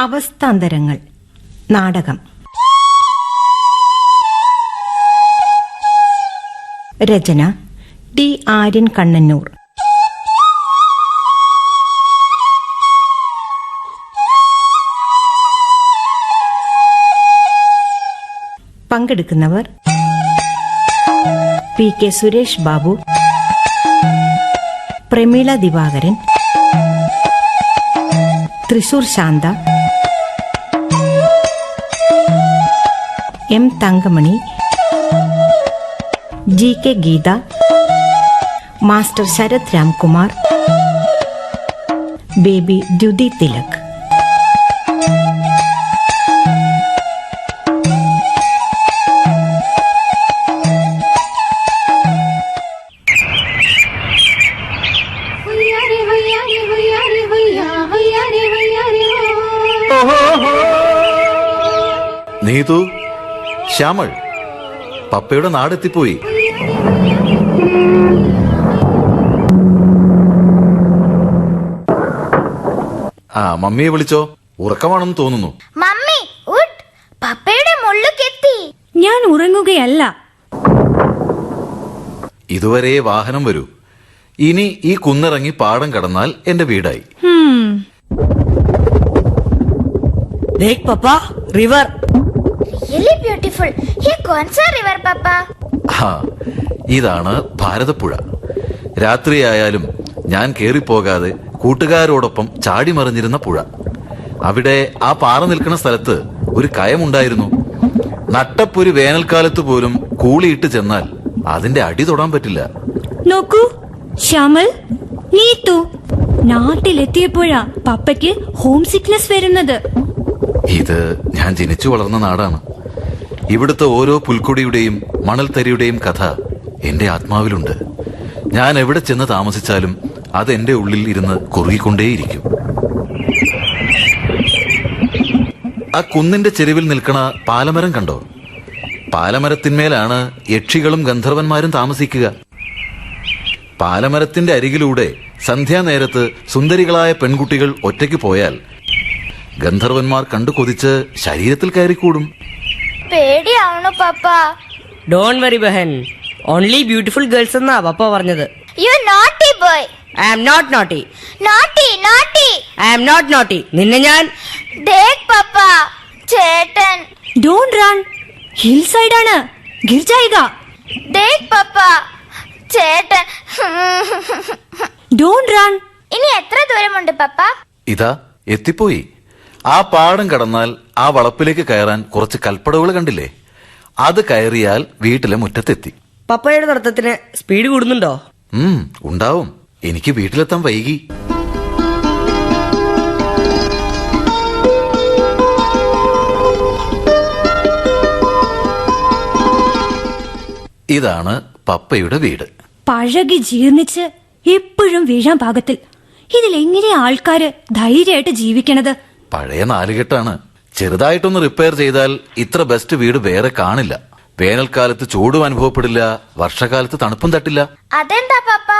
അവസ്ഥാന്തരങ്ങൾ. നാടകം. രചന ടി ആര്യൻ കണ്ണന്നൂർ. പങ്കെടുക്കുന്നവർ P K Suresh Babu Prameela Divakaran Thrissur Shantha M Thankamani G K Geetha master Sarath Ramkumar baby Dyuthi Thilak. Shyamal പപ്പയുടെ നാടെത്തിപ്പോയി. ആ മമ്മിയെ വിളിച്ചോ. ഉറക്കമാണെന്ന് തോന്നുന്നു. മമ്മി പപ്പയുടെ മുള്ളുക്കെത്തി. ഞാൻ ഉറങ്ങുകയല്ല. ഇതുവരെ വാഹനം വരൂ. ഇനി ഈ കുന്നിറങ്ങി പാടം കടന്നാൽ എന്റെ വീടായി. Papa river. ബ്യൂട്ടിഫുൾ ഹി കോൺസാ റിവർ പപ്പ ആ ഇതാണ് ഭാരതപ്പുഴ. രാത്രിയായാലും ഞാൻ കേറിപ്പോകാതെ കൂട്ടുകാരോടൊപ്പം ചാടിമറിഞ്ഞിരുന്ന പുഴ. അവിടെ ആ പാറ നിൽക്കുന്ന സ്ഥലത്ത് ഒരു കയമുണ്ടായിരുന്നു. നട്ടപ്പൊരു വേനൽക്കാലത്ത് പോലും കൂളിയിട്ട് ചെന്നാൽ അതിന്റെ അടി തൊടാൻ പറ്റില്ല. നോക്കൂ ശ്യാമൽ നീത്തു നാട്ടിലെത്തിയപ്പോഴാ പപ്പയ്ക്ക് ഹോം സിക്നെസ് വരുന്നത്. ഇത് ഞാൻ ജനിച്ചു വളർന്ന നാടാണ്. ഇവിടുത്തെ ഓരോ പുൽക്കൊടിയുടെയും മണൽത്തരിയുടെയും കഥ എന്റെ ആത്മാവിലുണ്ട്. ഞാൻ എവിടെ ചെന്ന് താമസിച്ചാലും അത് എന്റെ ഉള്ളിൽ ഇരുന്ന് കുറുകിക്കൊണ്ടേയിരിക്കും. ആ കുന്നിന്റെ ചെരുവിൽ നിൽക്കണ പാലമരം കണ്ടോ? പാലമരത്തിന്മേലാണ് യക്ഷികളും ഗന്ധർവന്മാരും താമസിക്കുക. പാലമരത്തിന്റെ അരികിലൂടെ സന്ധ്യാനേരത്ത് സുന്ദരികളായ പെൺകുട്ടികൾ ഒറ്റയ്ക്ക് പോയാൽ ഗന്ധർവന്മാർ കണ്ടു കൊതിച്ച് ശരീരത്തിൽ കയറിക്കൂടും. പേടിയാവണു പപ്പ. Don't worry behen. Only beautiful girls എന്നാ പപ്പ പറഞ്ഞത്. You naughty boy I am not naughty naughty naughty I am not naughty നിന്നെ ഞാൻ ദേഖ് പപ്പ. ചേട്ടൻ. ഡോൺ റൺ ഹിൽ സൈഡ് ആണ്. ഗിർജായിക. ദേഖ് പപ്പ. ചേട്ടൻ. ഡോൺ റൺ ഇനി എത്ര ദൂരമുണ്ട് പപ്പ? ഇതാ എത്തിപ്പോയി. ആ പാടം കടന്നാൽ ആ വളപ്പിലേക്ക് കയറാൻ കുറച്ച് കൽപ്പടവുകൾ കണ്ടില്ലേ? അത് കയറിയാൽ വീട്ടിലെ മുറ്റത്തെത്തി. പപ്പയുടെ നടത്തത്തിന് സ്പീഡ് കൂടുന്നുണ്ടോ? ഉം ഉണ്ടാവും. എനിക്ക് വീട്ടിലെത്താൻ വൈകി. ഇതാണ് പപ്പയുടെ വീട്. പഴകി ജീർണിച്ച് എപ്പോഴും വീഴാൻ പാകത്തിൽ. ഇതിലെങ്ങനെ ആൾക്കാര് ധൈര്യമായിട്ട് ജീവിക്കണത്? പഴയ നാലുകെട്ടാണ്. ചെറുതായിട്ടൊന്ന് റിപ്പയർ ചെയ്താൽ ഇത്ര ബെസ്റ്റ് വീട് വേറെ കാണില്ല. വേനൽക്കാലത്ത് ചൂടും അനുഭവപ്പെടില്ല വർഷകാലത്ത് തണുപ്പും തട്ടില്ല. അതെന്താ പാപ്പ?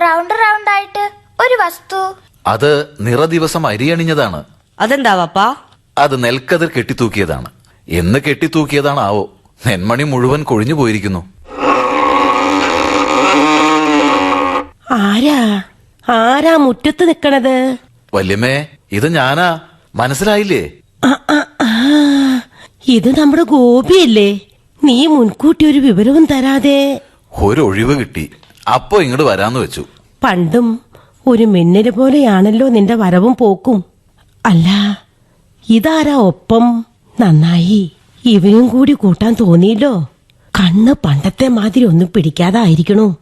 റൗണ്ട് റൗണ്ട് ആയിട്ട് ഒരു വസ്തു. അത് നിറദിവസം അരിയണിഞ്ഞതാണ് അതെന്താ പാപ്പ? അത് നെൽക്കതിർ കെട്ടിത്തൂക്കിയതാണ്. എന്ന് കെട്ടിത്തൂക്കിയതാണ് ആവോ. നെന്മണി മുഴുവൻ കൊഴിഞ്ഞു പോയിരിക്കുന്നു. ആരാ? ആരാ മുറ്റത്ത് നിക്കണത്? വല്യമ്മേ ഇത് ഞാനാ. മനസ്സിലായില്ലേ? ഇത് നമ്മുടെ ഗോപിയല്ലേ? നീ മുൻകൂട്ടി ഒരു വിവരവും തരാതെ. ഒരു ഒഴിവ് കിട്ടി. അപ്പോ ഇങ്ങോട്ട് വരാന്ന് വെച്ചു. പണ്ടും ഒരു മിന്നൽ പോലെയാണല്ലോ നിന്റെ വരവും പോക്കും. അല്ല ഇതാരാ ഒപ്പം? നന്നായി. ഇവനും കൂടി കൂട്ടാൻ തോന്നിയില്ലോ. കണ്ണ് പണ്ടത്തെ മാതിരി ഒന്നും പിടിക്കാതായിരിക്കണു.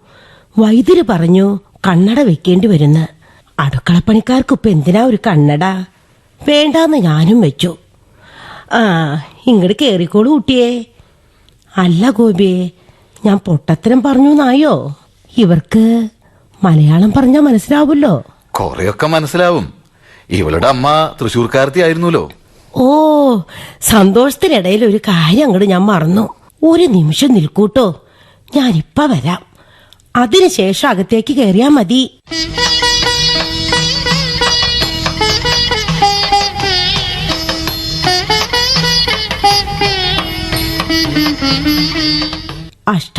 വൈദ്യര് പറഞ്ഞു കണ്ണട വെക്കേണ്ടി വരുന്ന. അടുക്കളപ്പണിക്കാർക്കിപ്പോ എന്തിനാ ഒരു കണ്ണട? വേണ്ടാന്ന് ഞാനും വെച്ചു. ആ ഇങ്ങോട്ട് കേറിക്കോളൂ കുട്ടിയെ. അല്ല ഗോപിയെ ഞാൻ പൊട്ടത്തരം പറഞ്ഞു നായോ ഇവർക്ക് മലയാളം പറഞ്ഞാൽ മനസ്സിലാവുമല്ലോ കൊറേയൊക്കെ മനസ്സിലാവും. ഇവളുടെ അമ്മ തൃശൂർക്കാരത്തി ആയിരുന്നല്ലോ. ഓ സന്തോഷത്തിനിടയിൽ ഒരു കാര്യം അങ്ങോട്ട് ഞാൻ മറന്നു. ഒരു നിമിഷം നിൽക്കൂട്ടോ. ഞാനിപ്പ വരാം. അതിനുശേഷം അകത്തേക്ക് കയറിയാ മതി.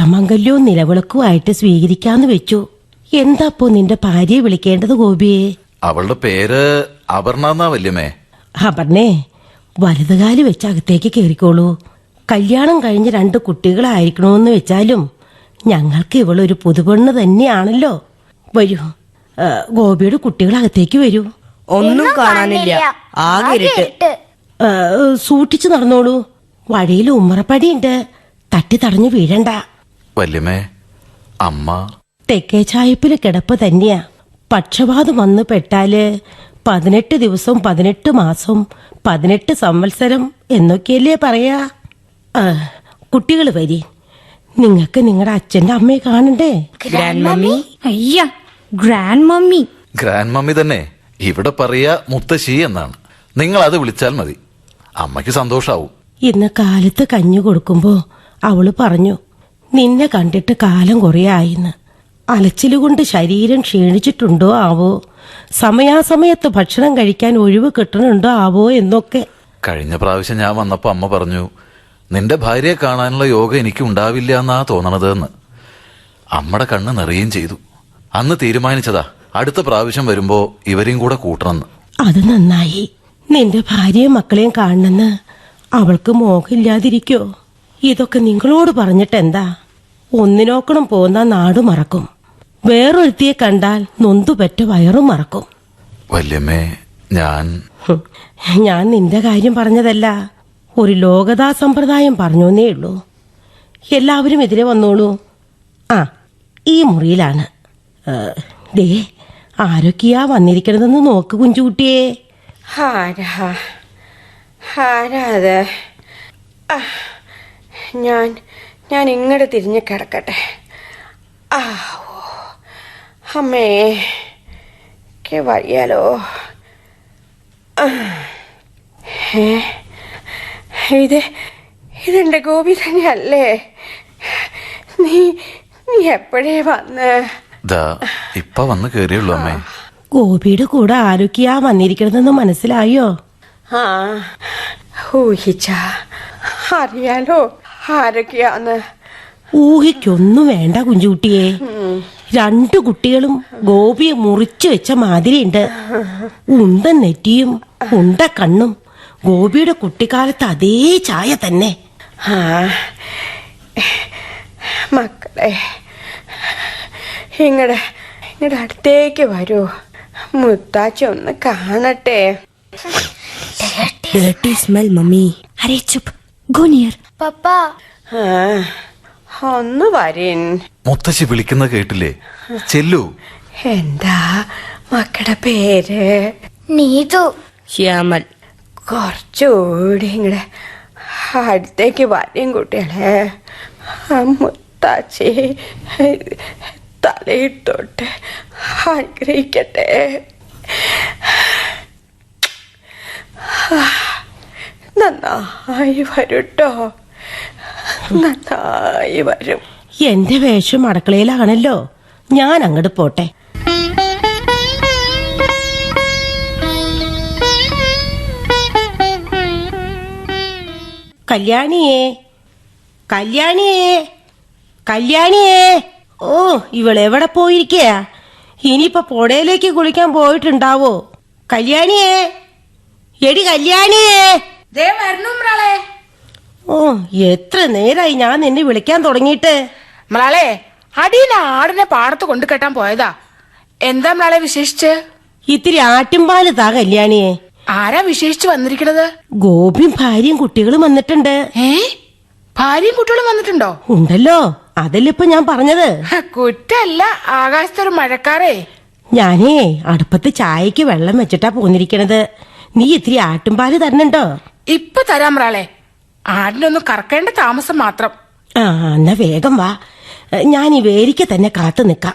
മാംഗല്യവും നിലവിളക്കുമായിട്ട് സ്വീകരിക്കാന്ന് വെച്ചു. എന്താപ്പോ നിന്റെ ഭാര്യയെ വിളിക്കേണ്ടത് ഗോപിയെ? അവളുടെ പേര് അപർണ അപർണേ വലതുകാൽ വെച്ച് അകത്തേക്ക് കയറിക്കോളൂ കല്യാണം കഴിഞ്ഞ് രണ്ട് കുട്ടികളായിരിക്കണമെന്ന് വെച്ചാലും ഞങ്ങൾക്ക് ഇവളൊരു പുതുപെണ്ണ് തന്നെയാണല്ലോ. വരൂ ഗോപിയുടെ കുട്ടികൾ അകത്തേക്ക് വരൂ. ഒന്നും കാണാനില്ല. ആകെ സൂക്ഷിച്ചു നടന്നോളൂ. വഴിയിൽ ഉമ്മറപ്പടിയുണ്ട്. തട്ടി തടഞ്ഞു വീഴണ്ട. വല്യമ്മേ അമ്മ. തെക്കേ ചായപ്പിൽ കിടപ്പ് തന്നെയാ. പക്ഷപാതം വന്ന് പെട്ടാൽ പതിനെട്ട് ദിവസം പതിനെട്ട് മാസം പതിനെട്ട് സംവത്സരം എന്നൊക്കെയല്ലേ പറയാ. കുട്ടികൾ വരി. നിങ്ങൾക്ക് നിങ്ങളുടെ അച്ഛന്റെ അമ്മയെ കാണണ്ടേ? ഗ്രാൻഡ് മമ്മി അയ്യ ഗ്രാൻഡ് മമ്മി ഗ്രാൻഡ് മമ്മി തന്നെ. ഇവിടെ പറയാ മുത്തശ്ശി എന്നാണ്. നിങ്ങൾ അത് വിളിച്ചാൽ മതി. അമ്മയ്ക്ക് സന്തോഷാവും. ഇന്ന് കാലത്ത് കഞ്ഞു കൊടുക്കുമ്പോ അവൾ പറഞ്ഞു നിന്നെ കണ്ടിട്ട് കാലം കുറേ ആയിന്ന്. അലച്ചിലുകൊണ്ട് ശരീരം ക്ഷീണിച്ചിട്ടുണ്ടോ ആവോ? സമയാസമയത്ത് ഭക്ഷണം കഴിക്കാൻ ഒഴിവ് കിട്ടണുണ്ടോ ആവോ എന്നൊക്കെ. കഴിഞ്ഞ പ്രാവശ്യം ഞാൻ വന്നപ്പോ അമ്മ പറഞ്ഞു നിന്റെ ഭാര്യയെ കാണാനുള്ള യോഗ എനിക്ക് ഉണ്ടാവില്ല എന്നാ തോന്നണത് എന്ന് അമ്മയുടെ കണ്ണ് നിറയുകയും ചെയ്തു. അന്ന് തീരുമാനിച്ചതാ അടുത്ത പ്രാവശ്യം വരുമ്പോ ഇവരെയും കൂടെ കൂട്ടണമെന്ന് അത് നന്നായി. നിന്റെ ഭാര്യയും മക്കളെയും കാണണമെന്ന് അവൾക്ക് മോഹമില്ലാതിരിക്കോ? ഇതൊക്കെ നിങ്ങളോട് പറഞ്ഞിട്ട് എന്താ ഒന്നിനോക്കണം പോകുന്ന നാട് മറക്കും. വേറൊരുത്തിയെ കണ്ടാൽ നൊന്തുപെറ്റ വയറും മറക്കും. വല്യമ്മേ ഞാൻ ഞാൻ നിന്റെ കാര്യം പറഞ്ഞതല്ല. ഒരു ലോകതാ സമ്പ്രദായം പറഞ്ഞോന്നേ ഉള്ളൂ. എല്ലാവരും എതിരെ വന്നോളൂ. ആ ഈ മുറിയിലാണ്. ദേ ആരൊക്കെയാ വന്നിരിക്കണതെന്ന് നോക്ക് കുഞ്ചുകുട്ടിയെ. ആരാ? ആരാ അത്? ആ, ഞാൻ ഞാൻ ഇങ്ങോട്ട് തിരിഞ്ഞ് കിടക്കട്ടെ. ആ ഓ അമ്മേ കെ വയ്യാലോ. ഇത് ഇതെന്റെ ഗോപി തന്നെയല്ലേ? നീ നീ എപ്പോഴേ വന്ന്? ദാ ഇപ്പൊ വന്ന് കേറിയുള്ളൂ അമ്മേ. ഗോപിയുടെ കൂടെ ആരൊക്കെയാ വന്നിരിക്കണതെന്ന് മനസ്സിലായോ? ആ ഊഹിച്ച. അറിയാലോ. ആരൊക്കെയാന്ന് ഊഹിക്കൊന്നും വേണ്ട കുഞ്ചുകുട്ടിയെ. രണ്ടു കുട്ടികളും ഗോപിയെ മുറിച്ചു വെച്ച മാതിരിയുണ്ട്. ഉണ്ട നെറ്റിയും ഉണ്ട കണ്ണും ഗോപിയുടെ കുട്ടിക്കാലത്ത് അതേ ചായ തന്നെ. ആ. മക്കളെ ഇങ്ങടെ ഇങ്ങടെ അടുത്തേക്ക് വരൂ. മുത്താച്ച ഒന്ന് കാണട്ടെ. Dirty smell mummy. അരേ ചുപ് ഗോ നിയർ പപ്പ. ഒന്ന് വരീൻ. മുത്തശ്ശി വിളിക്കുന്ന കേട്ടില്ലേ? ചെല്ലു. എന്താ മക്കളുടെ പേര്? നീതു. ശ്യാമൽ കുറച്ചുകൂടി ഇങ്ങടെ അടുത്തേക്ക് വരും കുട്ടികളെ. മുത്താച്ചി തലയിട്ടോട്ട് ആഗ്രഹിക്കട്ടെ. നന്നായി വരൂട്ടോ നന്നായി വരും. എന്റെ വേഷം അടുക്കളയിലാണല്ലോ. ഞാൻ അങ്ങോട്ട് പോട്ടെ. കല്യാണിയേ കല്യാണിയേ കല്യാണിയേ. ഓ ഇവളെവിടെ പോയിരിക്കയാ? ഇനിയിപ്പോ പുഴയിലേക്ക് കുളിക്കാൻ പോയിട്ടുണ്ടാവോ? കല്യാണിയേ എടി കല്യാണിയേ. ഓ എത്ര നേരായി ഞാൻ നിന്നെ വിളിക്കാൻ തുടങ്ങിയിട്ട്. മലാളെ അടിയിലെ ആടിനെ പാടത്ത് കൊണ്ടു കെട്ടാൻ പോയതാ. എന്താ മലാളെ വിശേഷിച്ച്? ഇത്തിരി ആറ്റുംപാൽ താ കല്യാണിയെ. ആരാ വിശേഷിച്ച് വന്നിരിക്കണത് ഗോപിയും ഭാര്യയും കുട്ടികളും വന്നിട്ടുണ്ട്. ഏ? ഭാര്യയും കുട്ടികളും വന്നിട്ടുണ്ടോ? ഉണ്ടല്ലോ. അതല്ലേ ഇപ്പൊ ഞാൻ പറഞ്ഞത്. കുറ്റല്ല. ആകാശത്തൊരു മഴക്കാരേ ഞാനേ അടുപ്പത്ത് ചായക്ക് വെള്ളം വെച്ചിട്ടാ പോന്നിരിക്കണത്. നീ ഇത്തിരി ആട്ടുംപാൽ തരണുണ്ടോ? ഇപ്പൊ തരാം മലാളെ. ആടിനൊന്ന് കറക്കേണ്ട താമസം മാത്രം. ആ എന്നാ വേഗം വാ. ഞാൻ ഈ വേരിക്ക തന്നെ കാത്തു നിക്കാം.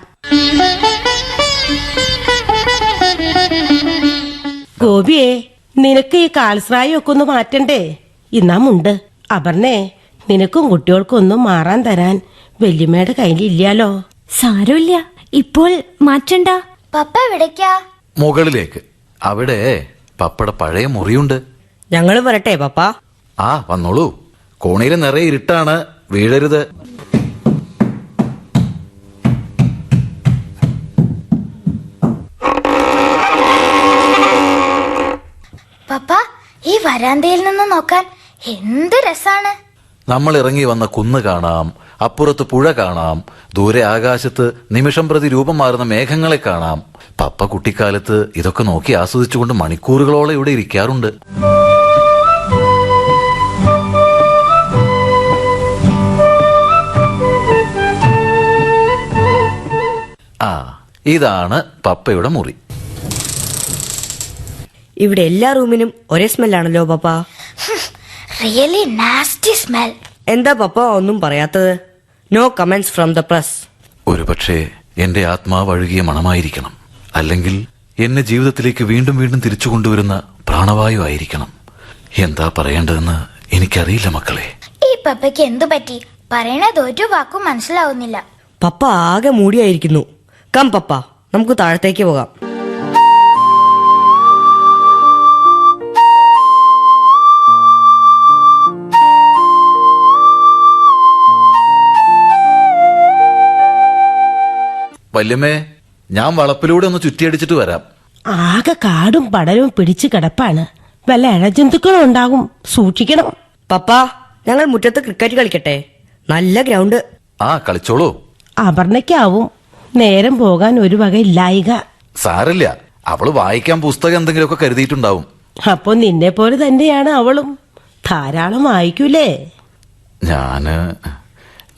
ഗോപിയെ നിനക്ക് ഈ കാൽസ്രായം ഒക്കെ ഒന്ന് മാറ്റണ്ടേ? ഇന്നാമുണ്ട് അപർണേ നിനക്കും കുട്ടികൾക്കും ഒന്നും മാറാൻ തരാൻ വല്യമ്മയുടെ കയ്യിലില്ലാലോ സാരമില്ല. ഇപ്പോൾ മാറ്റണ്ട. പപ്പ എവിടേക്കാ? മുകളിലേക്ക്. അവിടെ പപ്പയുടെ പഴയ മുറിയുണ്ട്. ഞങ്ങൾ വരട്ടെ പപ്പ. ആ വന്നോളൂ. കോണിയിൽ നിറയെ ഇരുട്ടാണ്. വീഴരുത്. ഈ വരാന്തയിൽ നിന്ന് നോക്കാൻ എന്ത് രസാണ്? നമ്മൾ ഇറങ്ങി വന്ന കുന്ന് കാണാം അപ്പുറത്ത് പുഴ കാണാം ദൂരെ ആകാശത്ത് നിമിഷം പ്രതി രൂപം മാറുന്ന മേഘങ്ങളെ കാണാം. പപ്പ കുട്ടിക്കാലത്ത് ഇതൊക്കെ നോക്കി ആസ്വദിച്ചുകൊണ്ട് മണിക്കൂറുകളോളം ഇവിടെ ഇരിക്കാറുണ്ട്. ആ ഇതാണ് പപ്പയുടെ മുറി. ഇവിടെ എല്ലാ റൂമിനും ഒരേ സ്മെല്ലാണല്ലോ പപ്പ. Really nasty smell. എന്താ പപ്പ ഒന്നും പറയാത്തത്? No comments from the press. ഒരുപക്ഷെ എന്റെ ആത്മാവ് അഴുകിയ മണമായിരിക്കണം. അല്ലെങ്കിൽ എന്നെ ജീവിതത്തിലേക്ക് വീണ്ടും വീണ്ടും തിരിച്ചു കൊണ്ടുവരുന്ന പ്രാണവായു ആയിരിക്കണം. എന്താ പറയേണ്ടതെന്ന് എനിക്കറിയില്ല മക്കളെ. ഈ പപ്പയ്ക്ക് എന്തു പറ്റി? പറയണത് ഒരു വാക്കും മനസ്സിലാവുന്നില്ല. പപ്പ ആകെ മൂടിയായിരിക്കുന്നു. കം പപ്പ. നമുക്ക് താഴത്തേക്ക് പോകാം. വല്യമ്മേ ഞാൻ വളപ്പിലൂടെ ഒന്ന് ചുറ്റിയടിച്ചിട്ട് വരാം. ആകെ കാടും പടലും പിടിച്ചു കിടപ്പാണ്. വല്ല ഇഴജന്തുക്കളും ഉണ്ടാകും. സൂക്ഷിക്കണം. പപ്പ ഞങ്ങൾ മുറ്റത്ത് ക്രിക്കറ്റ് കളിക്കട്ടെ. നല്ല ഗ്രൗണ്ട്. ആ കളിച്ചോളൂ. അപർണയ്ക്കാവും. നേരം പോകാൻ ഒരു വക ഇല്ലായിക. സാരല്ല അവൾ വായിക്കാൻ പുസ്തകം എന്തെങ്കിലുമൊക്കെ കരുതിയിട്ടുണ്ടാവും. അപ്പൊ നിന്നെ പോലെ തന്നെയാണ് അവളും. ധാരാളം വായിക്കൂലേ? ഞാൻ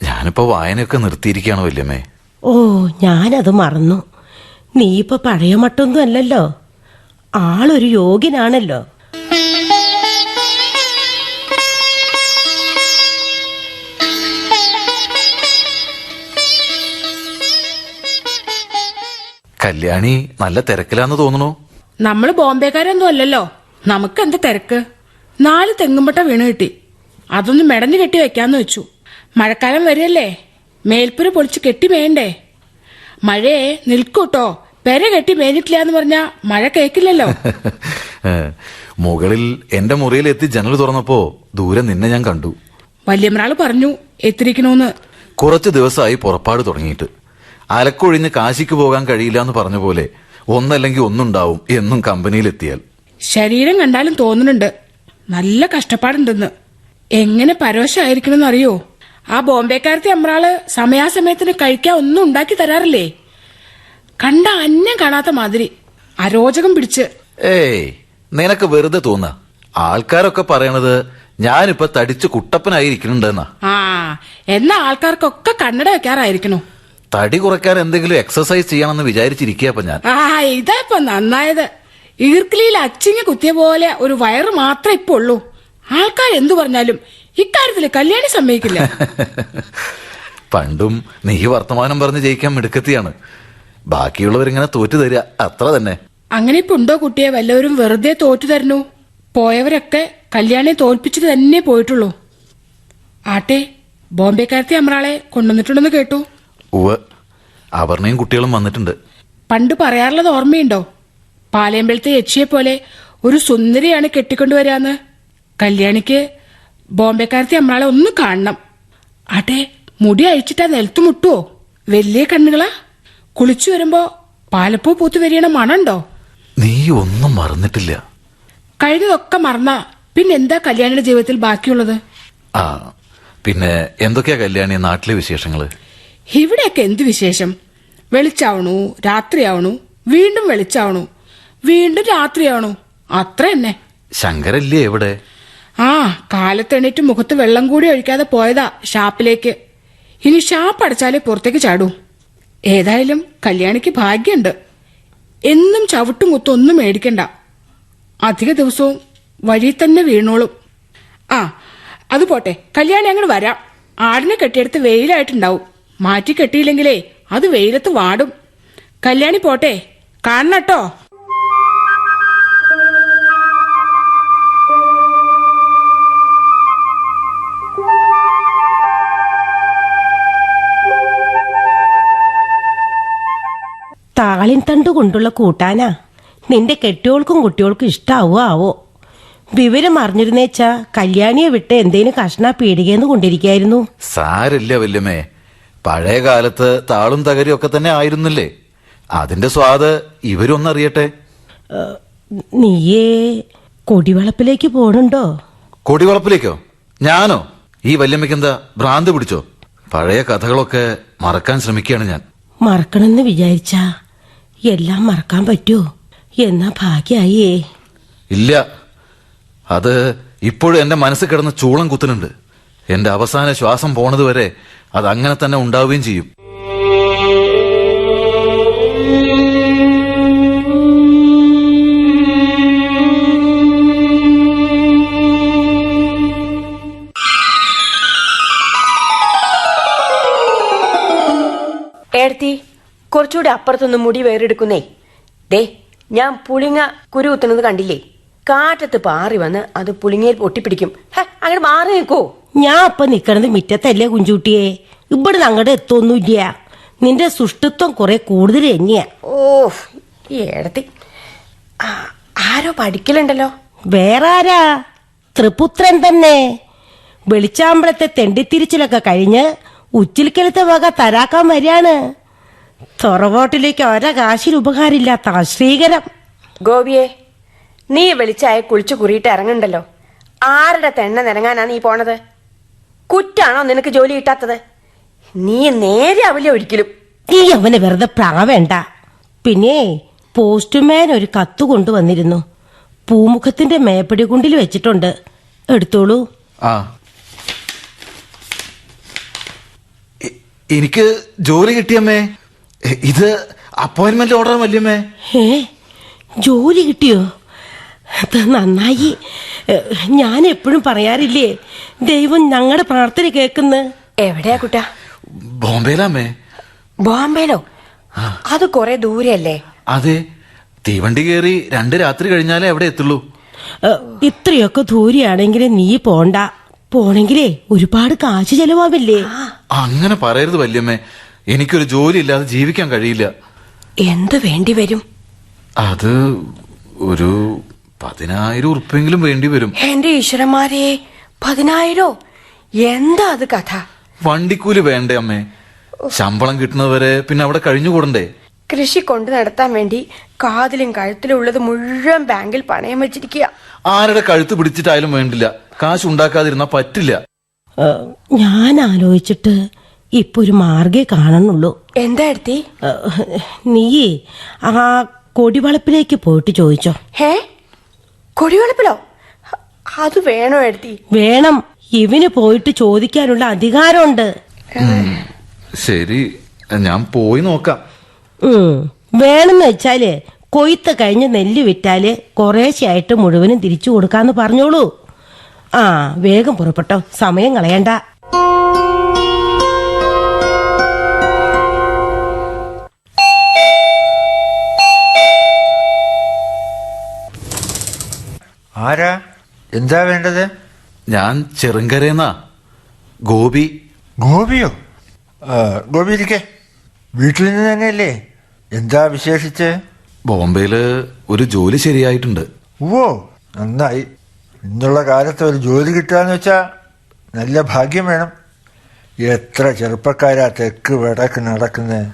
ഞാനിപ്പോ വായനയൊക്കെ നിർത്തിയിരിക്കുകയാണ് വല്യമ്മേ. ഓ ഞാനത് മറന്നു. നീ ഇപ്പൊ പഴയ മട്ടൊന്നും അല്ലല്ലോ. ആളൊരു യോഗ്യനാണല്ലോ. കല്യാണി നല്ല തിരക്കിലാന്ന് തോന്നുന്നു. നമ്മൾ ബോംബെക്കാരൊന്നും അല്ലല്ലോ. നമുക്ക് എന്ത് തിരക്ക്? നാല് തെങ്ങുമ്പട്ട വീണ് കിട്ടി. അതൊന്ന് മെടഞ്ഞു കെട്ടി വെക്കാന്ന് വെച്ചു. മഴക്കാലം വരികയല്ലേ മേൽപ്പുര പൊളിച്ച് കെട്ടി മേയണ്ടേ? മഴയെ നിൽക്കൂട്ടോ. പെര കെട്ടി മേഞ്ഞിട്ടില്ല എന്ന് പറഞ്ഞാ മഴ കേക്കില്ലല്ലോ. മുകളിൽ എന്റെ മുറിയിൽ എത്തി ജനൽ തുറന്നപ്പോ ദൂരെ നിന്നെ ഞാൻ കണ്ടു. വല്യമ്രാൾ പറഞ്ഞു എത്തിരിക്കണോന്ന്. കുറച്ചു ദിവസമായി പുറപ്പാട് തുടങ്ങിയിട്ട്. അലക്കൊഴിഞ്ഞ് കാശിക്ക് പോകാൻ കഴിയില്ല എന്ന് പറഞ്ഞ പോലെ ഒന്നല്ലെങ്കിൽ ഒന്നുണ്ടാവും എന്നും കമ്പനിയിലെത്തിയാൽ. ശരീരം കണ്ടാലും തോന്നുന്നുണ്ട്. നല്ല കഷ്ടപ്പാടുണ്ടെന്ന്. എങ്ങനെ പരോശമായിരിക്കണമെന്ന് അറിയോ? ആ ബോംബെക്കാരത്തെ അമ്രാൾ സമയാസമയത്തിന് കഴിക്കാൻ ഒന്നും ഉണ്ടാക്കി തരാറില്ലേ? കണ്ട അന്യം കാണാത്ത മാതിരി. അരോചകം പിടിച്ച്. ഏയ് നിനക്ക് വെറുതെ തോന്ന. ആൾക്കാരൊക്കെ പറയണത് ഞാനിപ്പോ തടിച്ച് കുട്ടപ്പനായിരിക്കണുണ്ടെന്നാ ആ എന്നാ ആൾക്കാർക്കൊക്കെ കണ്ണട വെക്കാറായിരിക്കണു. തടി കുറയ്ക്കാൻ എന്തെങ്കിലും എക്സസൈസ് ചെയ്യണമെന്ന് വിചാരിച്ചിരിക്കപ്പോ ഞാൻ. ആ ഇതാ ഇപ്പൊ നന്നായത്. ഈർക്കിലിയിൽ അച്ചിങ്ങ കുത്തിയ പോലെ ഒരു വയറ് മാത്രമേ ഇപ്പൊ ഉള്ളൂ. ആൾക്കാർ എന്തു പറഞ്ഞാലും ഇക്കാര്യത്തിൽ കല്യാണി സമ്മതിക്കില്ല. പണ്ടും നീ വർത്തമാനം പറഞ്ഞ് ജയിക്കാൻ മിടുക്കത്തിയാണ്. ബാക്കിയുള്ളവരിങ്ങനെ തോറ്റു തരിക അത്ര തന്നെ. അങ്ങനെ ഇപ്പൊ ഉണ്ടോ കുട്ടിയെ? വല്ലവരും വെറുതെ തോറ്റു തരണു പോയവരൊക്കെ കല്യാണി തോൽപ്പിച്ചിട്ട് തന്നെ പോയിട്ടുള്ളൂ. ആട്ടെ ബോംബെക്കാരത്തെ അമ്രാളെ കൊണ്ടുവന്നിട്ടുണ്ടെന്ന് കേട്ടു. ഉവ്വ്. അപർണയും കുട്ടികളും വന്നിട്ടുണ്ട്. പണ്ട് പറയാറുള്ളത് ഓർമ്മയുണ്ടോ? പാലയമ്പലത്തെ യച്ചിയെ പോലെ ഒരു സുന്ദരിയാണ് കെട്ടിക്കൊണ്ടുവരാന്ന്. കല്യാണിക്ക് ബോംബെക്കാരത്തെ നമ്മളെ ഒന്ന് കാണണം. അതെ മുടി അഴിച്ചിട്ടാ നിലത്ത് മുട്ടുവോ? വലിയ കണ്ണുകളാ. കുളിച്ചു വരുമ്പോ പാലപ്പൂ പൂത്ത് വരികണ മണുണ്ടോ നീ ഒന്നും മറന്നിട്ടില്ല. കഴിഞ്ഞതൊക്കെ മറന്ന. പിന്നെന്താ കല്യാണിയുടെ ജീവിതത്തിൽ ബാക്കിയുള്ളത്? ആ പിന്നെ എന്തൊക്കെയാ കല്യാണി നാട്ടിലെ വിശേഷങ്ങൾ? ഇവിടെയൊക്കെ എന്ത് വിശേഷം? വെളിച്ചാവണു രാത്രിയാവണു വീണ്ടും വെളിച്ചാവണു വീണ്ടും രാത്രിയാവണു. അത്ര തന്നെ. ശങ്കരല്ലേ എവിടെ ആ കാലത്തെണീറ്റ് മുഖത്ത് വെള്ളം കൂടി ഒഴിക്കാതെ പോയതാ ഷാപ്പിലേക്ക്. ഇനി ഷാപ്പ് അടച്ചാലേ പുറത്തേക്ക് ചാടൂ. ഏതായാലും കല്യാണിക്ക് ഭാഗ്യമുണ്ട് എന്നും ചവിട്ടും കുത്തും ഒന്നും മേടിക്കണ്ട. അധിക ദിവസവും വഴി തന്നെ വീണോളും. ആ അത് പോട്ടെ. കല്യാണി അങ്ങോട്ട് വരാം. ആടിനെ കെട്ടിയെടുത്ത് വെയിലായിട്ടുണ്ടാവും. മാറ്റി കെട്ടിയില്ലെങ്കിലേ അത് വെയിലത്ത് വാടും. കല്യാണി പോട്ടെ കാണട്ടോ താളിൻ തണ്ട് കൊണ്ടുള്ള കൂട്ടാനാ. നിന്റെ കെട്ടിയോൾക്കും കുട്ടികൾക്കും ഇഷ്ടാവോ ആവോ? വിവരം അറിഞ്ഞിരുന്നേച്ചാ കല്യാണിയെ വിട്ട് എന്തേലും കഷ്ണ പീടികയെന്ന് കൊണ്ടിരിക്കായിരുന്നു. സാരല്ല വല്യമ്മേ. പഴയ കാലത്ത് താളും തകരും ഒക്കെ തന്നെ ആയിരുന്നില്ലേ? അതിന്റെ സ്വാദ് ഇവരൊന്നറിയട്ടെ. നീയേ കൊടിവളപ്പിലേക്ക് പോണുണ്ടോ? കൊടിവളപ്പിലേക്കോ? ഞാനോ? ഈ വല്യമ്മയ്ക്ക് എന്താ ഭ്രാന്ത് പിടിച്ചോ? പഴയ കഥകളൊക്കെ മറക്കാൻ ശ്രമിക്കുകയാണ് ഞാൻ. മറക്കണമെന്ന് വിചാരിച്ചാ എല്ലാം മറക്കാൻ പറ്റുമോ എന്നാ ഭാഗ്യായേ. ഇല്ല. അത് ഇപ്പോഴും എന്റെ മനസ്സിൽ കിടന്ന് ചൂളം കുത്തുന്നുണ്ട്. എന്റെ അവസാന ശ്വാസം പോണത് വരെ അത് അങ്ങനെ തന്നെ ഉണ്ടാവുകയും ചെയ്യും. ഏടത്തി കുറച്ചുകൂടി അപ്പുറത്തൊന്ന് മുടി വേറെടുക്കുന്നേ ദേ ഞാൻ പുളിങ്ങ കുരു കുത്തുന്നത് കണ്ടില്ലേ? കാറ്റത്ത് പാറി വന്ന് അത് പുളിങ്ങയിൽ പൊട്ടിപ്പിടിക്കും. അങ്ങനെ മാറി നിൽക്കോ. ഞാൻ അപ്പൊ നിക്കണത് മിറ്റത്തല്ലേ കുഞ്ചൂട്ടിയെ? ഇവിടുന്ന് അങ്ങോട്ട് എത്തൊന്നുമില്ല നിന്റെ സുഷ്ടിത്വം കുറെ കൂടുതൽ തന്നെയാ. ഓ ഈ ഏടത്തി. ആരോ പഠിക്കലുണ്ടല്ലോ. വേറെ ആരാ ത്രിപുത്രൻ തന്നെ. വെളിച്ചാമ്പലത്തെ തെണ്ടിത്തിരിച്ചിലൊക്കെ കഴിഞ്ഞ് ഉച്ചിലിക്കലത്തെ വക തരാക്കാൻ വരികയാണ്. തുറവോട്ടിലേക്ക് ഒരകാശിൽ ഉപകാരമില്ലാത്ത ആശ്രീകരം. ഗോപിയെ നീ വെളിച്ചായ കുളിച്ചു കുറിയിട്ട് ഇറങ്ങണ്ടല്ലോ? ആരുടെ തെണ്ണ നിരങ്ങാനാ നീ പോണത്? കുറ്റാണോ നിനക്ക് ജോലി കിട്ടാത്തത്? നീ നേരെ ആവില്ല ഒരിക്കലും നീ അവന് വെറുതെ പ്രാവേണ്ട പിന്നെ പോസ്റ്റ്മാൻ ഒരു കത്ത് കൊണ്ടുവന്നിരുന്നു. പൂമുഖത്തിന്റെ മേപ്പടി കുണ്ടിൽ വെച്ചിട്ടുണ്ട്. എടുത്തോളൂ. ആ. എനിക്ക് ജോലി കിട്ടിയമ്മേ. ഇത് അപ്പോയിന്റ്മെന്റ് ഓർഡർ വല്യമ്മേ. ഏ ജോലി കിട്ടിയോ? അത് നന്നായി. ഞാൻ എപ്പോഴും പറയാറില്ലേ ദൈവം ഞങ്ങളുടെ പ്രാർത്ഥന കേൾക്കുന്നു. എവിടെയാ കുട്ടാ? ബോംബെയിലാമേ. ബോംബെയിലോ? അത് കൊറേ ദൂരല്ലേ അതെ തീവണ്ടി കയറി രണ്ട് രാത്രി കഴിഞ്ഞാലേ എവിടെ എത്തുള്ളൂ. ഇത്രയൊക്കെ ദൂരെയാണെങ്കിൽ നീ പോണ്ട. പോണെങ്കിലേ ഒരുപാട് കാശ് ചെലവാവില്ലേ? അങ്ങനെ പറയരുത് വല്യമ്മേ. എനിക്കൊരു ജോലി ഇല്ലാതെ ജീവിക്കാൻ കഴിയില്ല. എന്ത് വേണ്ടി വരും? അത് ഒരു പതിനായിരം ഉറുപ്പെങ്കിലും വേണ്ടി വരും. എന്റെ ഈശ്വരന്മാരെ പതിനായിരോ? എന്താ അത് കഥ? വണ്ടിക്കൂലി വേണ്ടേ അമ്മേ? ശമ്പളം കിട്ടുന്നവരെ പിന്നെ അവിടെ കഴിഞ്ഞുകൂടണ്ടേ? കൃഷി കൊണ്ടു നടത്താൻ വേണ്ടി കാതിലും കഴുത്തിലും ഉള്ളത് മുഴുവൻ ബാങ്കിൽ പണയം വെച്ചിരിക്കുക. ആരുടെ കഴുത്ത് പിടിച്ചിട്ടായാലും വേണ്ടില്ല. കാശ് ഉണ്ടാക്കാതിരുന്നാ പറ്റില്ല. ഞാൻ ആലോചിച്ചിട്ട് ഇപ്പൊ ഒരു മാർഗേ കാണുന്നുള്ളൂ. എന്താ എടുത്തി? നീ ആ കൊടിവളപ്പിലേക്ക് പോയിട്ട് ചോദിച്ചോ. ഹേ? കൊടിവെളുപ്പിലോ? അത് വേണോ എടുത്തി? വേണം. ഇവന് പോയിട്ട് ചോദിക്കാനുള്ള അധികാരമുണ്ട്. ശരി ഞാൻ പോയി നോക്കാം. ഉം. വേണമെന്ന് വെച്ചാൽ കൊയ്ത്ത് കഴിഞ്ഞ് നെല്ല് വിറ്റാൽ കുറേശ്ശെയായിട്ട് മുഴുവനും തിരിച്ചു കൊടുക്കാന്ന് പറഞ്ഞോളൂ. ആ വേഗം പുറപ്പെട്ടോ. സമയം കളയണ്ട. ആരാ? എന്താ വേണ്ടത്? ഞാൻ ചെറുങ്കരേന്നാ. ഗോപി. ഗോപിയോ? ആ, ഗോപി ഇരിക്കേ. വീട്ടിൽ നിന്ന് തന്നെയല്ലേ? എന്താ വിശേഷിച്ച്? ബോംബെയിൽ ഒരു ജോലി ശരിയായിട്ടുണ്ട്. ഓ നന്നായി. ഇന്നുള്ള കാലത്ത് ഒരു ജോലി കിട്ടുകയെന്ന് വെച്ചാ നല്ല ഭാഗ്യം വേണം. എത്ര ചെറുപ്പക്കാരാ തെക്ക് വടക്ക് നടക്കുന്നത്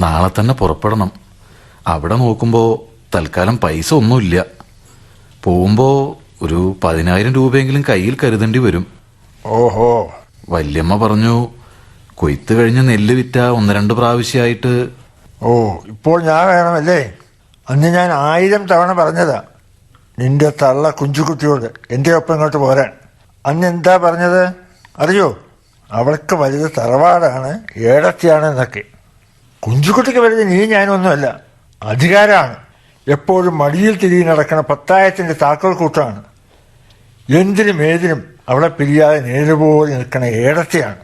നാളെ തന്നെ പുറപ്പെടണം. അവിടെ നോക്കുമ്പോ തൽക്കാലം പൈസ ഒന്നുമില്ല. പോകുമ്പോ ഒരു പതിനായിരം രൂപയെങ്കിലും കയ്യിൽ കരുതേണ്ടി വരും. ഓഹോ. വല്യമ്മ പറഞ്ഞു കൊയ്ത്ത് കഴിഞ്ഞ നെല്ല് വിറ്റ ഒന്ന് രണ്ട് പ്രാവശ്യമായിട്ട് ഓ ഇപ്പോൾ ഞാൻ വേണമല്ലേ? അന്ന് ഞാൻ ആയിരം തവണ പറഞ്ഞതാ. നിന്റെ തള്ള കുഞ്ചുകുട്ടിയോട് എന്റെ ഒപ്പം ഇങ്ങോട്ട് പോരാൻ. അന്ന് എന്താ പറഞ്ഞത്? അറിയോ? അവൾക്ക് വലുത് തറവാടാണ് ഏടത്തിയാണ് എന്നൊക്കെ കുഞ്ചുകുട്ടിക്ക് വലുത് നീ ഞാനൊന്നുമല്ല. അധികാരമാണ് എപ്പോഴും മടിയിൽ തിരി നടക്കുന്ന പത്തായത്തിന്റെ താക്കോൽ കൂട്ടാണ്. എന്തിനും ഏതിനും അവളെ പിരിയാതെ നേരുപോലെ നിൽക്കുന്ന ഏടത്തെയാണ്.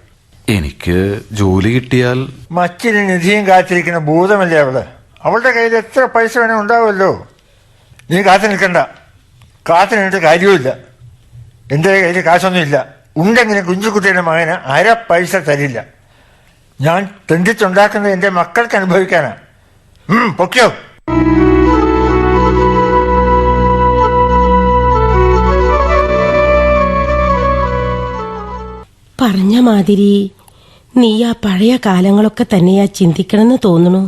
എനിക്ക് ജോലി കിട്ടിയാൽ മച്ചിന് നിധിയും കാത്തിരിക്കുന്ന ഭൂതമല്ലേ അവൾ? അവളുടെ കയ്യിൽ എത്ര പൈസ വേണേ ഉണ്ടാവുമല്ലോ? നീ കാത്തു നിൽക്കണ്ട. കാത്തു നിന്നിട്ട് കാര്യവുമില്ല. എന്റെ കയ്യിൽ കാശൊന്നുമില്ല. ഉണ്ടെങ്കിലും കുഞ്ചുകുട്ടിയുടെ മകന് അര പൈസ തരില്ല. ഞാൻ തെണ്ടിച്ചുണ്ടാക്കുന്നത് എന്റെ മക്കൾക്ക് അനുഭവിക്കാനാ. പൊക്കിയോ? പറഞ്ഞ മാതിരി നീ ആ പഴയ കാലങ്ങളൊക്കെ തന്നെയാ ചിന്തിക്കണമെന്ന് തോന്നുന്നു.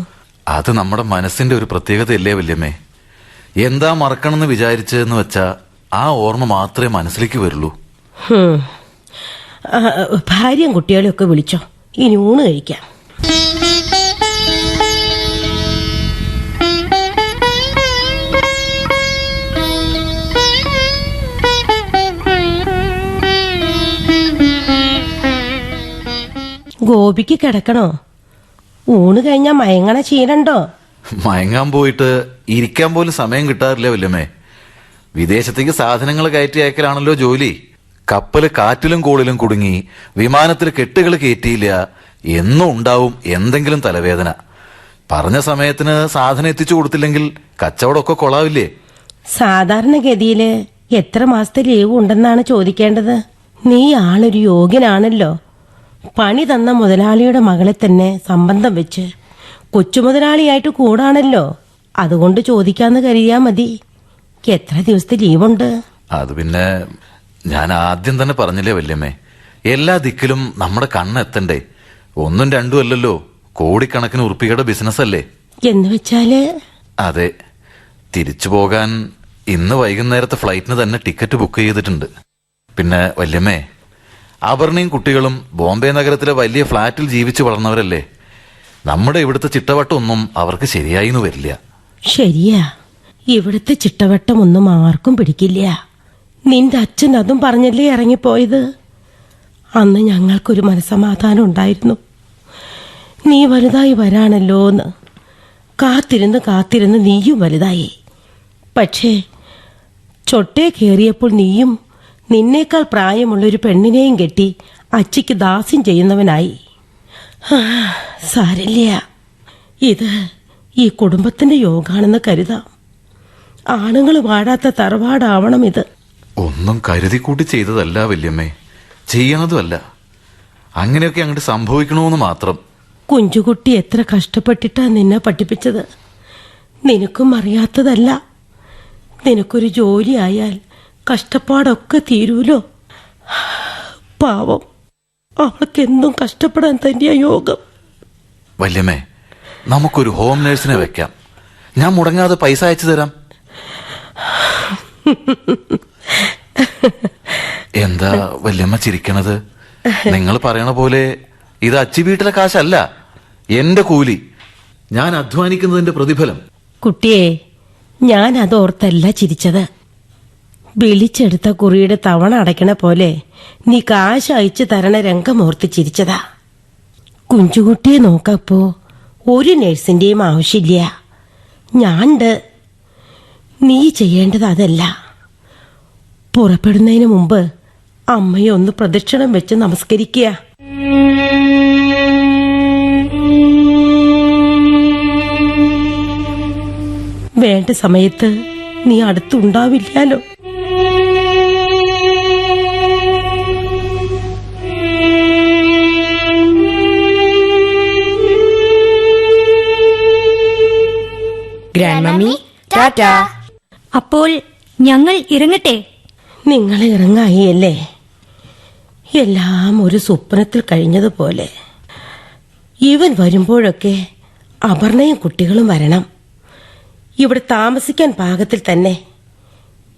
അത് നമ്മുടെ മനസ്സിന്റെ ഒരു പ്രത്യേകതയല്ലേ വല്യമ്മേ? എന്താ മറക്കണമെന്ന് വിചാരിച്ചതെന്ന് വെച്ചാ ആ ഓർമ്മ മാത്രമേ മനസ്സിലേക്ക് വരുള്ളൂ. ഭാര്യയും കുട്ടികളെയൊക്കെ വിളിച്ചോ. ഇനി ഊണ് കഴിക്കാം. ഗോപിക്ക് കിടക്കണോ? ഊണ് കഴിഞ്ഞാ മയങ്ങണ ശീലണ്ടോ മയങ്ങാൻ പോയിട്ട് ഇരിക്കാൻ പോലും സമയം കിട്ടാറില്ല വല്യമ്മേ. വിദേശത്തേക്ക് സാധനങ്ങൾ കയറ്റി അയക്കലാണല്ലോ ജോലി. കപ്പൽ കാറ്റിലും കോളിലും കുടുങ്ങി വിമാനത്തിൽ കെട്ടുകൾ കയറ്റിയില്ല. എന്നും ഉണ്ടാവും എന്തെങ്കിലും തലവേദന. പറഞ്ഞ സമയത്തിന് സാധനം എത്തിച്ചു കൊടുത്തില്ലെങ്കിൽ കച്ചവടമൊക്കെ കൊളാവില്ലേ? സാധാരണഗതിയിൽ എത്ര മാസത്തെ ലീവ് ഉണ്ടെന്നാണ് ചോദിക്കേണ്ടത്? നീ ആളൊരു യോഗ്യനാണല്ലോ. പണി തന്ന മുതലാളിയുടെ മകളെ തന്നെ സംബന്ധം വെച്ച് കൊച്ചു മുതലാളിയായിട്ട് കൂടാണല്ലോ. അതുകൊണ്ട് ചോദിക്കാന്ന് കരുതിയാ മതി. എത്ര ദിവസത്തെ ലീവുണ്ട്? അത് പിന്നെ ഞാൻ ആദ്യം തന്നെ പറഞ്ഞില്ലേ വല്യമ്മേ എല്ലാ ദിക്കിലും നമ്മുടെ കണ്ണ് എത്തണ്ടേ? ഒന്നും രണ്ടും അല്ലല്ലോ കോടിക്കണക്കിന് ഉറുപ്പികയുടെ ബിസിനസ് അല്ലേ? എന്ന് വെച്ചാൽ? അതെ തിരിച്ചു പോകാൻ ഇന്ന് വൈകുന്നേരത്തെ ഫ്ലൈറ്റിന് തന്നെ ടിക്കറ്റ് ബുക്ക് ചെയ്തിട്ടുണ്ട്. പിന്നെ വല്യമ്മേ അപർണയും കുട്ടികളും ബോംബെ നഗരത്തിലെ വലിയ ഫ്ളാറ്റിൽ ജീവിച്ചു വളർന്നവരല്ലേ? നമ്മുടെ ഇവിടുത്തെ ചിട്ടവട്ടമൊന്നും അവർക്ക് ശരിയായിന്ന് വരില്ല. ശരിയാ. ഇവിടുത്തെ ചിട്ടവട്ടം ഒന്നും ആർക്കും പിടിക്കില്ല. നിന്റെ അച്ഛൻ അതും പറഞ്ഞല്ലേ ഇറങ്ങിപ്പോയത്? അന്ന് ഞങ്ങൾക്കൊരു മനസമാധാനം ഉണ്ടായിരുന്നു. നീ വലുതായി വരാണല്ലോ എന്ന് കാത്തിരുന്ന് കാത്തിരുന്ന് നീയും വലുതായി. പക്ഷേ ചൊട്ടേ കയറിയപ്പോൾ നീയും നിന്നേക്കാൾ പ്രായമുള്ളൊരു പെണ്ണിനെയും കെട്ടി അച്ചിക്ക് ദാസ്യം ചെയ്യുന്നവനായി. സാരില്ല ഇത് ഈ കുടുംബത്തിന്റെ യോഗാണെന്ന് കരുതാം. ആണുങ്ങൾ വാടാത്ത തറവാടാവണം ഇത്. ഒന്നും കരുതി കൂട്ടി ചെയ്തതല്ല വല്യമ്മേ. ചെയ്യണതുമല്ല അങ്ങനെയൊക്കെ അങ്ങോട്ട് സംഭവിക്കണമെന്ന് മാത്രം. കുഞ്ചുകുട്ടി എത്ര കഷ്ടപ്പെട്ടിട്ടാ നിന്നെ പഠിപ്പിച്ചത്? നിനക്കും അറിയാത്തതല്ല. നിനക്കൊരു ജോലിയായാൽ ആയാൽ കഷ്ടപ്പാടൊക്കെ തീരൂലോ? പാവം. അവൾക്കെന്നും കഷ്ടപ്പെടാൻ തന്നെയാ യോഗം. വല്യമ്മേ നമുക്കൊരു ഹോം നേഴ്സിനെ വെക്കാം. ഞാൻ മുടങ്ങാതെ പൈസ അയച്ചു തരാം. എന്താ വല്യമ്മ ചിരിക്കണത്? നിങ്ങൾ പറയണ പോലെ ഇത് അച്ചി വീട്ടിലെ കാശല്ല എന്റെ കൂലി. ഞാൻ അധ്വാനിക്കുന്നതിന്റെ പ്രതിഫലം. കുട്ടിയെ ഞാൻ അതോർത്തല്ല ചിരിച്ചത്. വിളിച്ചെടുത്ത കുറിയുടെ തവണ അടയ്ക്കണ പോലെ നീ കാശ് അയച്ചു തരണ രംഗമോർത്ത് ചിരിച്ചതാ. കുഞ്ചുകുട്ടിയെ നോക്കപ്പോ ഒരു നഴ്സിന്റെയും ആവശ്യമില്ല. ഞാണ്ട് നീ ചെയ്യേണ്ടത് അതല്ല. പുറപ്പെടുന്നതിന് മുമ്പ് അമ്മയെ ഒന്ന് പ്രദക്ഷിണം വെച്ച് നമസ്കരിക്കുക. വേണ്ട സമയത്ത് നീ അടുത്തുണ്ടാവില്ലാലോ ഗ്രാൻഡ് മമ്മി ടാറ്റാ. അപ്പോൾ ഞങ്ങൾ ഇറങ്ങട്ടെ? നിങ്ങൾ ഇറങ്ങായി അല്ലേ എല്ലാം ഒരു സ്വപ്നത്തിൽ കഴിഞ്ഞതുപോലെ. ഇവൻ വരുമ്പോഴൊക്കെ അപർണയും കുട്ടികളും വരണം. ഇവിടെ താമസിക്കാൻ പാകത്തിൽ തന്നെ.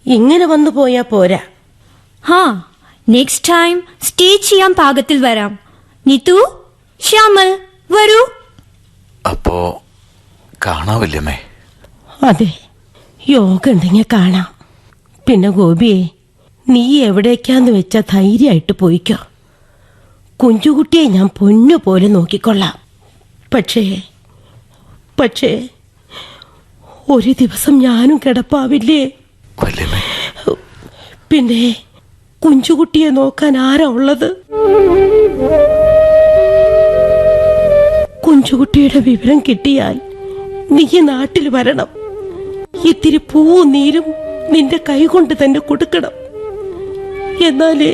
ഇങ്ങനെ വന്നു പോയാ പോരാ. ഹാ നെക്സ്റ്റ് ടൈം സ്റ്റേ ചെയ്യാൻ പാകത്തിൽ വരാം. നിതു ശ്യാമൽ വരൂ. അപ്പോ കാണാ വല്യമ്മേ അതെ. യോഗ ഉണ്ടെങ്കിൽ കാണാം. പിന്നെ ഗോപിയെ നീ എവിടേക്കാന്ന് വെച്ച ധൈര്യമായിട്ട് പോയിക്കോ. കുഞ്ചുകുട്ടിയെ ഞാൻ പൊന്നു പോലെ നോക്കിക്കൊള്ളാം. പക്ഷേ പക്ഷേ ഒരു ദിവസം ഞാനും കിടപ്പാവില്ലേ? പിന്നെ കുഞ്ചുകുട്ടിയെ നോക്കാൻ ആരാ ഉള്ളത്? കുഞ്ചുകുട്ടിയുടെ വിവരം കിട്ടിയാൽ നീ നാട്ടിൽ വരണം. ഇത്തിരി പൂവും നീരും നിന്റെ കൈകൊണ്ട് തന്നെ കൊടുക്കണം. എന്നാലേ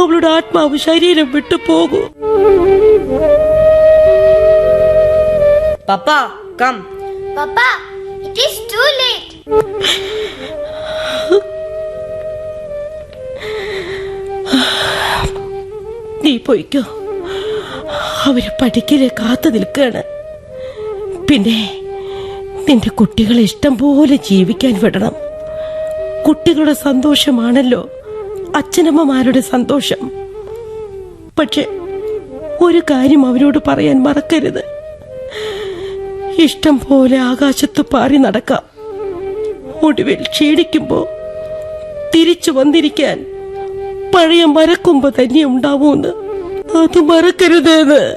അവളുടെ ആത്മാവ് ശരീരം വിട്ടു പോകൂ. Papa come. Papa, it is too late നീ പോയിക്കോ. അവർ പഠിക്കലെ കാത്തു നിൽക്കുകയാണ്. പിന്നെ നിന്റെ കുട്ടികളെ ഇഷ്ടം പോലെ ജീവിക്കാൻ വിടണം. കുട്ടികളുടെ സന്തോഷമാണല്ലോ അച്ഛനമ്മമാരുടെ സന്തോഷം. പക്ഷെ ഒരു കാര്യം അവരോട് പറയാൻ മറക്കരുത്. ഇഷ്ടം പോലെ ആകാശത്ത് പാറി നടക്കാം. ഒടുവിൽ ക്ഷീണിക്കുമ്പോ തിരിച്ചു വന്നിരിക്കാൻ പഴയ മരക്കൊമ്പ് തന്നെ ഉണ്ടാവൂന്ന്. അത് മറക്കരുതേന്ന്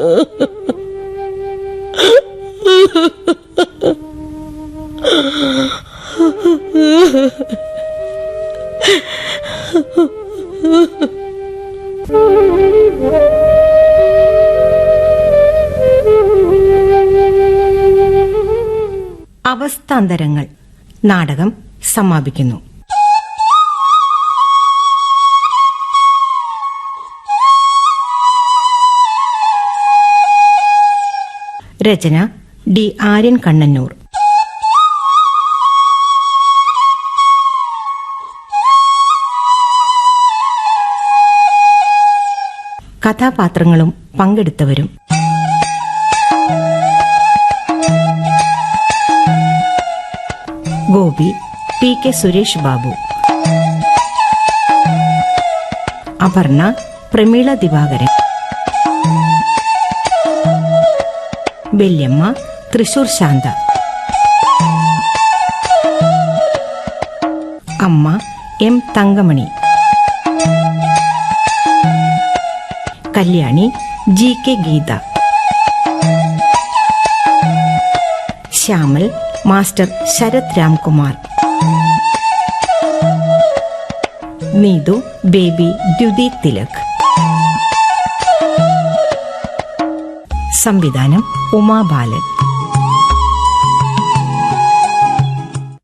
അവസ്ഥാന്തരങ്ങൾ നാടകം സമാപിക്കുന്നു. രചന ഡി ആര്യൻ കണ്ണന്നൂർ. കഥാപാത്രങ്ങളും പങ്കെടുത്തവരും ഗോപി പി കെ സുരേഷ് ബാബു. അപർണ പ്രമീള ദിവാകരൻ. വല്യമ്മ തൃശൂർ ശാന്ത. അമ്മ M Thankamani. Kalyani G K Geetha. Shyamal master Sarath Ramkumar. Neethu baby Dyuthi Thilak. സംവിധാനം ഉമാ ബാലൻ.